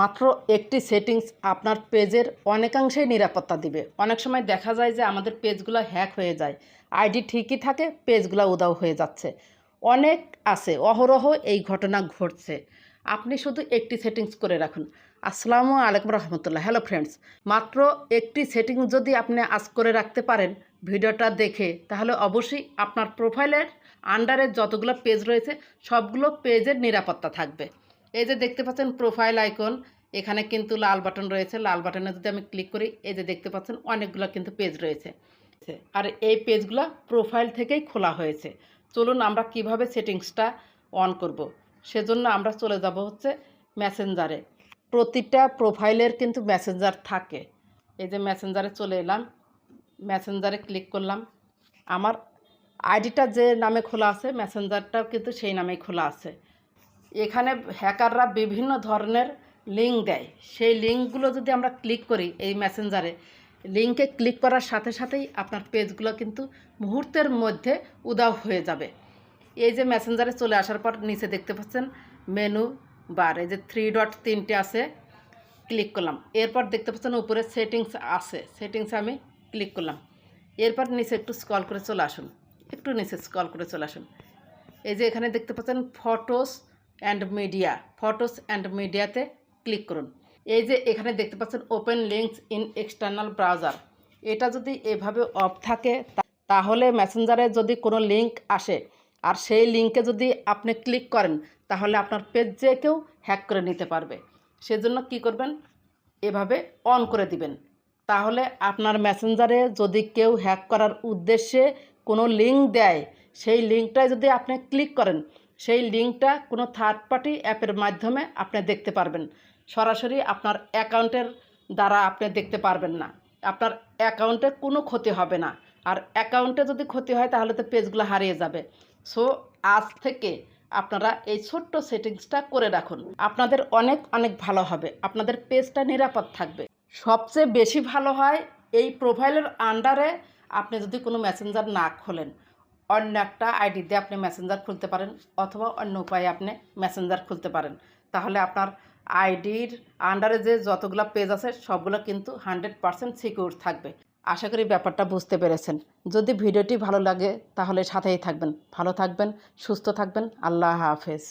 মাত্র একটি সেটিংস আপনার পেজের অনেকাংশেই নিরাপত্তা দিবে। অনেক সময় দেখা যায় যে আমাদের পেজগুলো হ্যাক হয়ে যায়। আইডি ঠিকই থাকে, পেজগুলো উদাও হয়ে যাচ্ছে। অনেক আছে, অহরহ এই ঘটনা ঘটছে। আপনি শুধু একটি সেটিংস করে রাখুন। আসসালামু আলাইকুম রহমতুল্লাহ। হ্যালো ফ্রেন্ডস, মাত্র একটি সেটিং যদি আপনি আজ করে রাখতে পারেন ভিডিওটা দেখে, তাহলে অবশ্যই আপনার প্রোফাইলের আন্ডারে যতগুলো পেজ রয়েছে, সবগুলো পেজের নিরাপত্তা থাকবে। এই যে দেখতে পাচ্ছেন প্রোফাইল আইকন এখানে কিন্তু লাল বাটন রয়েছে। লাল বাটনে যদি আমি ক্লিক করি, এই যে দেখতে পাচ্ছেন অনেকগুলো কিন্তু পেজ রয়েছে। আর এই পেজগুলো প্রোফাইল থেকেই খোলা হয়েছে। চলুন আমরা কীভাবে সেটিংসটা অন করব। সেজন্য আমরা চলে যাব হচ্ছে মেসেঞ্জারে প্রতিটা প্রোফাইলের কিন্তু মেসেঞ্জার থাকে। এই যে মেসেঞ্জারে চলে এলাম। মেসেঞ্জারে ক্লিক করলাম। আমার আইডিটা যে নামে খোলা আছে মেসেঞ্জারটাও কিন্তু সেই নামেই খোলা আছে। এখানে হ্যাকাররা বিভিন্ন ধরনের লিঙ্ক দেয়। সেই লিঙ্কগুলো যদি আমরা ক্লিক করি এই মেসেঞ্জারে লিঙ্কে ক্লিক করার সাথে সাথেই আপনার পেজগুলো কিন্তু মুহূর্তের মধ্যে উদাও হয়ে যাবে। এই যে মেসেঞ্জারে চলে আসার পর নিচে দেখতে পাচ্ছেন মেনু বার এই যে থ্রি ডট তিনটে আছে ক্লিক করলাম। এরপর দেখতে পাচ্ছেন উপরে সেটিংস আছে সেটিংসে আমি ক্লিক করলাম। এরপর নিচে একটু স্ক্রল করে চলে আসুন, একটু নিচে স্ক্রল করে চলে আসুন। এই যে এখানে দেখতে পাচ্ছেন photos and media photos and মিডিয়াতে ক্লিক করুন। এই যে এখানে দেখতে পাচ্ছেন open links in external browser এটা যদি এভাবে অফ থাকে তাহলে মেসেঞ্জারে যদি কোনো লিঙ্ক আসে, আর সেই লিঙ্কে যদি আপনি ক্লিক করেন, তাহলে আপনার পেজ যে কেউ হ্যাক করে নিতে পারবে। সেজন্য কি করবেন? এভাবে অন করে দিবেন। তাহলে আপনার মেসেঞ্জারে যদি কেউ হ্যাক করার উদ্দেশ্যে কোনো লিঙ্ক দেয়, সেই লিঙ্কটায় যদি আপনি ক্লিক করেন সেই লিঙ্কটা কোনো থার্ড পার্টি অ্যাপের মাধ্যমে আপনি দেখতে পারবেন। সরাসরি আপনার অ্যাকাউন্টের দ্বারা আপনি দেখতে পারবেন না। আপনার অ্যাকাউন্টে কোনো ক্ষতি হবে না। আর অ্যাকাউন্টে যদি ক্ষতি হয়, তাহলে তো পেজগুলো হারিয়ে যাবে। সো, আজ থেকে আপনারা এই ছোট্ট সেটিংসটা করে রাখুন। আপনাদের অনেক অনেক ভালো হবে। আপনাদের পেজটা নিরাপদ থাকবে। সবচেয়ে বেশি ভালো হয়, এই প্রোফাইলের আন্ডারে আপনি যদি কোনো মেসেঞ্জার না খোলেন অন্য একটা আইডি দিয়ে আপনি মেসেঞ্জার খুলতে পারেন অথবা অন্য উপায়ে আপনি মেসেঞ্জার খুলতে পারেন। তাহলে আপনার আইডির আন্ডারে যে যতগুলো পেজ আছে, সবগুলো কিন্তু হান্ড্রেড পারসেন্ট সিকিউর থাকবে। আশা করি ব্যাপারটা বুঝতে পেরেছেন। যদি ভিডিওটি ভালো লাগে, তাহলে সাথেই থাকবেন। ভালো থাকবেন, সুস্থ থাকবেন। আল্লাহ হাফেজ।